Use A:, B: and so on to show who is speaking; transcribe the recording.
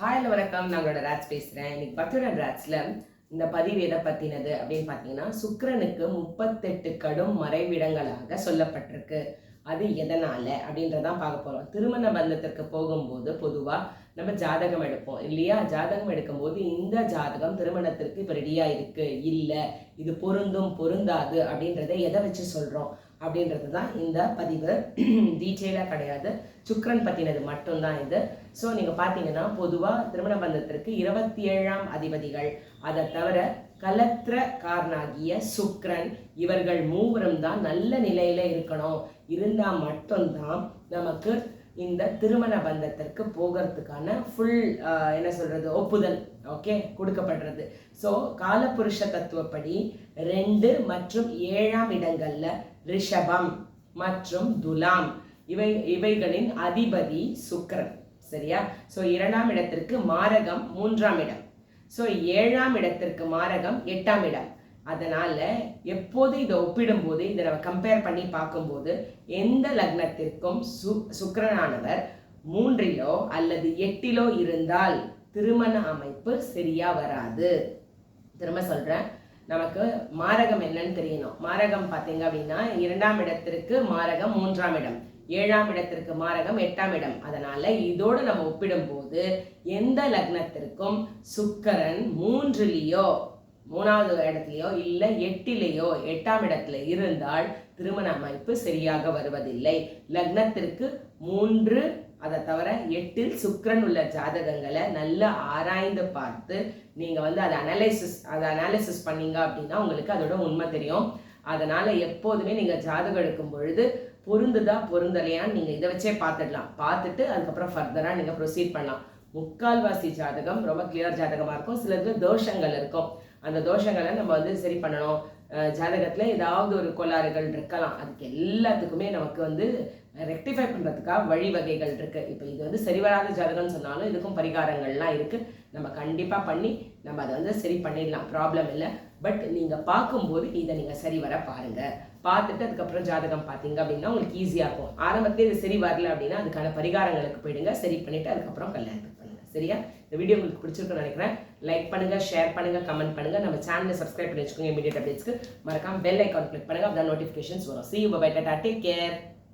A: ஹாயில் வணக்கம். நாங்களோட ராஜ் பேசுகிறேன் இன்னைக்கு பக்துடன் ராஜ்ஸில் இந்த பதிவு எதை பற்றினது அப்படின்னு பார்த்தீங்கன்னா சுக்கிரனுக்கு முப்பத்தெட்டு கடும் மறைவிடங்களாக சொல்லப்பட்டிருக்கு. அது எதனால அப்படின்றதான் பார்க்க போகிறோம் திருமண பந்தத்திற்கு போகும்போது பொதுவாக நம்ம ஜாதகம் எடுப்போம் இல்லையா? ஜாதகம் எடுக்கும்போது இந்த ஜாதகம் திருமணத்திற்கு இப்போ ரெடியாக இருக்குது இல்லை இது பொருந்தும் பொருந்தாது அப்படின்றத எதை வச்சு சொல்கிறோம் அப்படின்றது தான் இந்த பதிவு. டீட்டெயிலாக கிடையாது. சுக்ரன் பற்றினது மட்டும்தான் இது. ஸோ நீங்கள் பார்த்தீங்கன்னா பொதுவாக திருமண பந்தத்திற்கு இருபத்தி ஏழாம் அதிபதிகள். அதை தவிர கலத்திரக்காரனாகிய சுக்ரன் இவர்கள் மூவரும் தான் நல்ல நிலையில் இருக்கணும். இருந்தால் மட்டும்தான் நமக்கு இந்த திருமண பந்தத்திற்கு போகிறதுக்கான ஃபுல் என்ன சொல்கிறது ஒப்புதல் ஓகே கொடுக்கப்படுறது. ஸோ காலபுருஷ தத்துவப்படி ரெண்டு மற்றும் ஏழாம் இடங்களில் ரிஷபம் மற்றும் துலாம். இவை இவைகளின் அதிபதி சுக்கரன் சரியா? ஸோ இரண்டாம் இடத்திற்கு மாரகம் மூன்றாம் இடம். ஸோ ஏழாம் இடத்திற்கு மாரகம் எட்டாம் இடம். அதனால் எப்போது இதை ஒப்பிடும்போது இதை நம்ம கம்பேர் பண்ணி பார்க்கும்போது எந்த லக்னத்திற்கும் சு சுக்கரனானவர் மூன்றிலோ அல்லது எட்டிலோ இருந்தால் திருமண அமைப்பு சரியா வராது. திரும்ப சொல்கிறேன் நமக்கு மாரகம் என்னன்னு தெரியணும். மாரகம் பார்த்தீங்க அப்படின்னா இரண்டாம் இடத்திற்கு மாரகம் மூன்றாம் இடம் ஏழாம் இடத்திற்கு மாரகம் எட்டாம் இடம். அதனால இதோடு நம்ம ஒப்பிடும்போது எந்த லக்னத்திற்கும் சுக்கரன் மூன்றுலேயோ மூணாவது இடத்துலையோ இல்லை எட்டிலேயோ எட்டாம் இடத்துல இருந்தால் திருமண அமைப்பு சரியாக வருவதில்லை. லக்னத்திற்கு மூன்று அதை தவிர எட்டில் சுக்கரன் உள்ள ஜாதகங்களை நல்லா ஆராய்ந்து பார்த்து நீங்கள் வந்து அதை அனலைசிஸ் அதை அனாலிசிஸ் பண்ணீங்க அப்படின்னா உங்களுக்கு அதோட உண்மை தெரியும். அதனால் எப்போதுமே நீங்கள் ஜாதகம் எடுக்கும் பொழுது பொருந்துதா பொருந்தலையான்னு நீங்கள் இதை வச்சே பார்த்துடலாம். பார்த்துட்டு அதுக்கப்புறம் ஃபர்தராக நீங்கள் ப்ரொசீட் பண்ணலாம். முக்கால்வாசி ஜாதகம் ரொம்ப கிளியர் ஜாதகமாக இருக்கும். சிலருக்கு தோஷங்கள் இருக்கும். அந்த தோஷங்களை நம்ம வந்து சரி பண்ணணும். ஜாதகத்தில் ஜாதகத்துல ஏதாவது ஒரு கோளாறுகள் இருக்கலாம். அதுக்கு எல்லாத்துக்குமே நமக்கு வந்து ரெக்டிஃபை பண்றதுக்காக வழிவகைகள் இருக்கு. இப்போ இது வந்து சரி வராத ஜாதகம்னு சொன்னாலும் இதுக்கும் பரிகாரங்கள்லாம் இருக்கு. நம்ம கண்டிப்பா பண்ணி நம்ம அதை வந்து சரி பண்ணிடலாம். ப்ராப்ளம் இல்லை. பட் நீங்க பார்க்கும்போது இதை நீங்க சரி வர பாருங்க. பார்த்துட்டு அதுக்கப்புறம் ஜாதகம் பார்த்தீங்க அப்படின்னா உங்களுக்கு ஈஸியாக இருக்கும் ஆரம்பத்தில் இது சரி வரல அப்படின்னா அதுக்கான பரிகாரங்களுக்கு போயிடுங்க. சரி பண்ணிட்டு அதுக்கப்புறம் கல்யாணம் சரியா? இந்த வீடியோ உங்களுக்கு பிடிச்சிருக்குன்னு நினைக்கிறேன். லைக் பண்ணுங்க ஷேர் பண்ணுங்க கமெண்ட் பண்ணுங்க. நம்ம சேனலை சப்ஸ்கிரைப் பண்ணி வச்சுக்கோங்க இமீடியட் அப்டேட்ஸ்க்கு மறக்காம பெல் ஐக்கான் கிளிக் பண்ணுங்க அப்பதான் நோட்டிஃபிகேஷன்ஸ் வரும். See you bye tata take care